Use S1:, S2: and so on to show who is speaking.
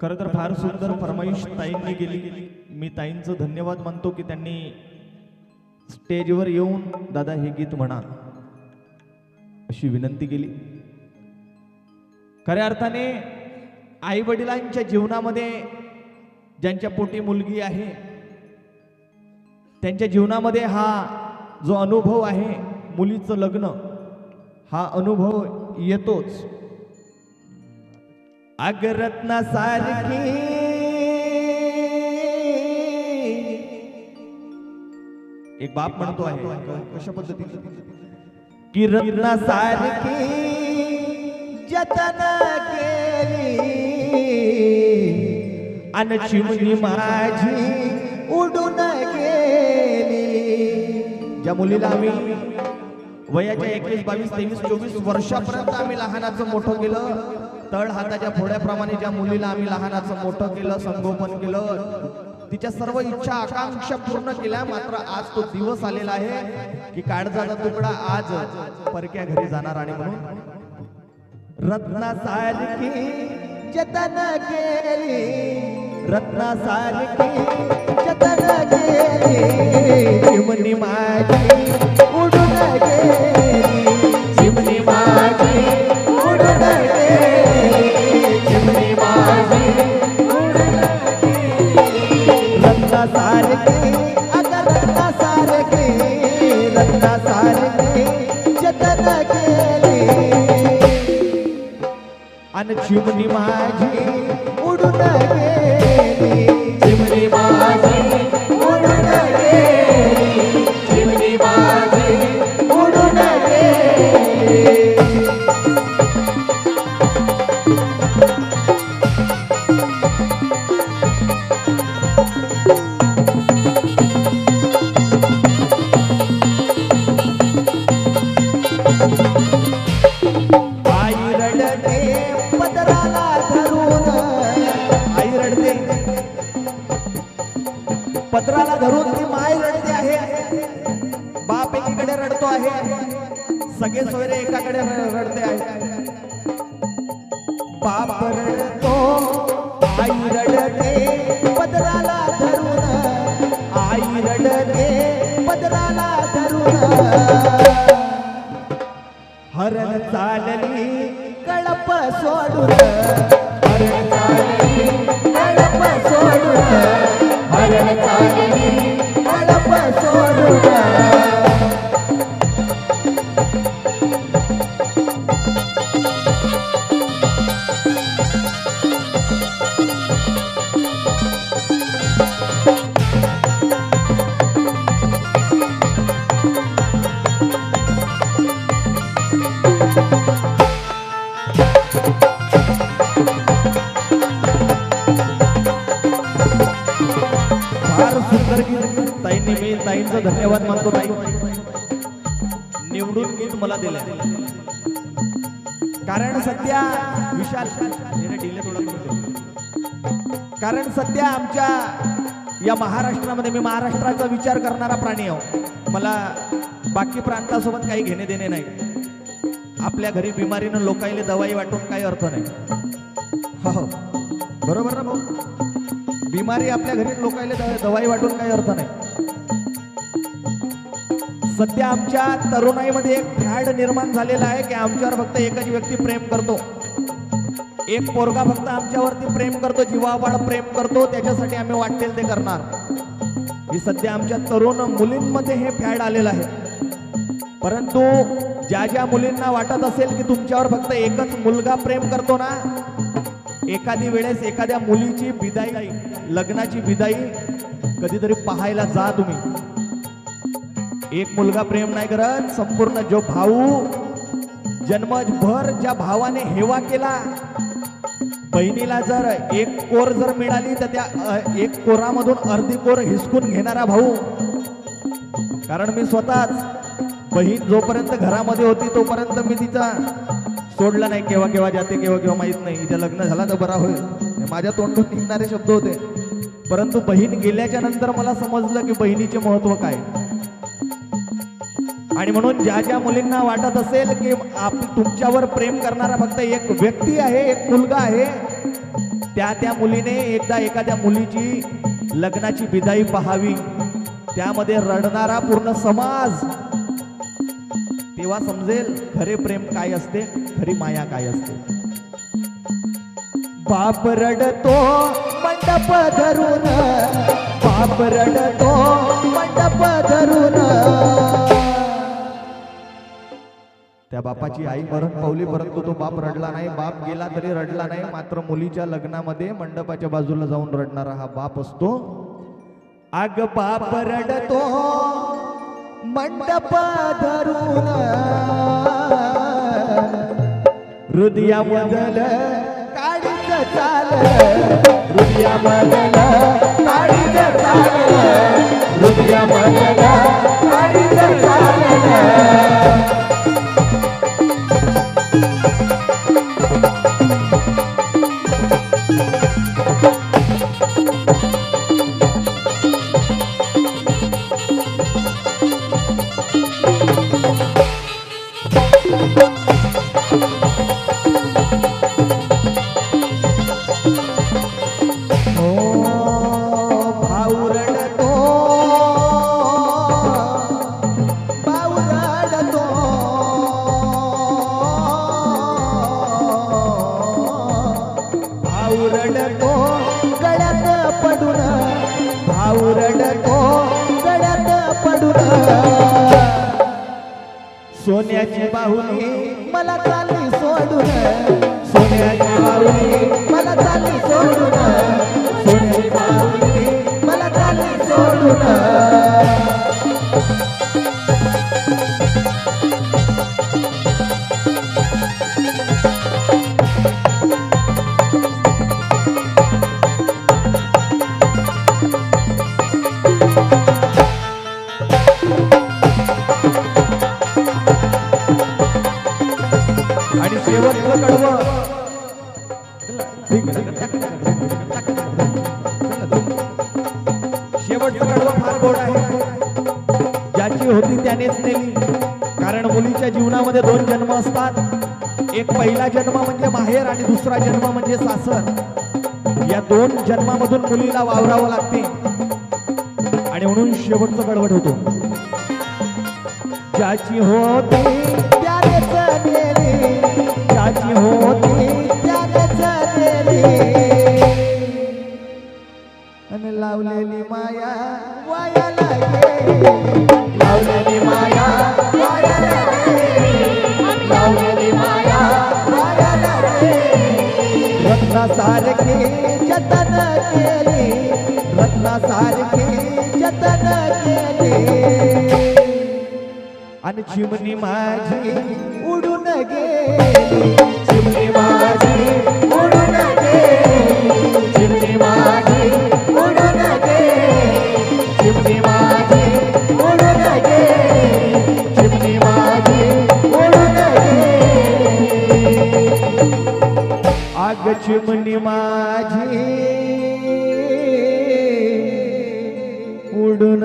S1: खरं तर फार सुंदर फरमाईश ताईंनी केली. मी ताईंचं धन्यवाद मानतो की त्यांनी स्टेजवर येऊन दादा हे गीत म्हणा अशी विनंती केली. खऱ्या अर्थाने आई वडिलांच्या जीवनामध्ये ज्यांच्या पोटी मुलगी आहे त्यांच्या जीवनामध्ये हा जो अनुभव आहे मुलीचं लग्न हा अनुभव येतोच. अगरत्ना सारखी एक बाप म्हणतो आहे कशा पद्धतीने? की रत्ना सारखी जतन केली. अन चिमणी माझी उडून गेली. ज्या मुलीला आम्ही वयाच्या एकवीस बावीस तेवीस चोवीस वर्षापर्यंत आम्ही लहानाचं मोठं केलं तळ हाताच्या फोड्याप्रमाणे ज्या मुलीला आम्ही लहानाचं मोठं केलं संगोपन केलं तिच्या सर्व इच्छा आकांक्षा पूर्ण केल्या मात्र आज तो दिवस आलेला आहे की काळजाचा तुकडा आज परक्या घरी जाणार आणि म्हणून रत्ना सारखी जतन केली रत्ना सारखी जतन केली. रत्ना सारखी जतन केली. अन चिमणी माझी पत्राला धरून. ती माय रडते आहे. बाप एकीकडे रडतो आहे. सगळे सोयरे एकाकडे रडते आहे बाप ಸೋಡುವ फार सुंदर गीत. ताईंनी मी ताईंचं धन्यवाद मानतो ताई. निवडून गीत मला दिलं कारण सध्या विशाल. थोडा कारण सध्या आमच्या या महाराष्ट्रामध्ये मी महाराष्ट्राचा विचार करणारा प्राणी आहो. मला बाकी प्रांतासोबत काही घेणे देणे नाही. आपल्या घरी बिमारीनं लोकायले दवाई वाटून काही अर्थ नाही. हो हो. बरोबर ना भाऊ? बिमारी आपल्या घरी लोकायला दवाई वाटून काही अर्थ नाही. सध्या आमच्या तरुणाईमध्ये एक फॅड निर्माण झालेला आहे की आमच्यावर फक्त एकच व्यक्ती प्रेम करतो. एक पोरगा फक्त आमच्यावरती प्रेम करतो जीवाबाळ प्रेम करतो त्याच्यासाठी आम्ही वाटेल ते करणार. ही सध्या आमच्या तरुण मुलींमध्ये हे फॅड आलेलं आहे. परंतु ज्या ज्या मुलींना वाटत असेल की तुमच्यावर फक्त एकच मुलगा प्रेम करतो ना एखादी वेळेस एखाद्या मुलीची बिदाई लग्नाची बिदाई कधीतरी पाहायला जा तुम्ही. एक मुलगा प्रेम नाही करत संपूर्ण जो भाऊ जन्मभर ज्या भावाने हेवा केला बहिणीला जर एक कोर जर मिळाली तर त्या एक कोरामधून अर्धी कोर हिसकून घेणारा भाऊ. कारण मी स्वतःच बहीण जोपर्यंत घरामध्ये होती तोपर्यंत मी तिचा सोडला नाही केव्हा केव्हा जाते केव्हा केव्हा माहीत नाही. हिचं लग्न झाला तर बरा होईल. हे माझ्या तोंडून निघणारे शब्द होते. परंतु बहीण गेल्याच्यानंतर मला समजलं की बहिणीचे महत्त्व काय. आणि म्हणून ज्या ज्या मुलींना वाटत असेल की आप तुमच्यावर प्रेम करणारा फक्त एक व्यक्ती आहे एक मुलगा आहे त्या त्या मुलीने एकदा एखाद्या मुलीची लग्नाची बिदाई पहावी. त्यामध्ये रडणारा पूर्ण समाज तेव्हा समजेल खरे प्रेम काय असते खरी माया काय असते. बाप रडतो मंडप धरून बाप रडतो मंडप धरून. त्या बापाची आई मरण पावली परंतु तो बाप रडला नाही बाप गेला तरी रडला नाही मात्र मुलीच्या लग्नामध्ये मंडपाच्या बाजूला जाऊन रडणारा हा बाप असतो. अग बाप रडतो मंडप धरून हृदयामधल काळीच चाल हृदयामधल काळीच चाल हृदयामधल काळीच सोन्याची बाहुली मला चालली सोडून. नेली होती त्यानेच नेली कारण मुलीच्या जीवनामध्ये दोन जन्म असतात. एक पहिला जन्म म्हणजे माहेर आणि दुसरा जन्म म्हणजे सासर. या दोन जन्मामधून मुलीला वावरावं लागते. आणि म्हणून शेवटचं गडबड होतो. ज्याची होती त्यानेच नेली ज्याची होती सारखे जतन केली. रत्नासारखी जतन केले. आणि चिमणी माझी आगचमनी माझी. उडून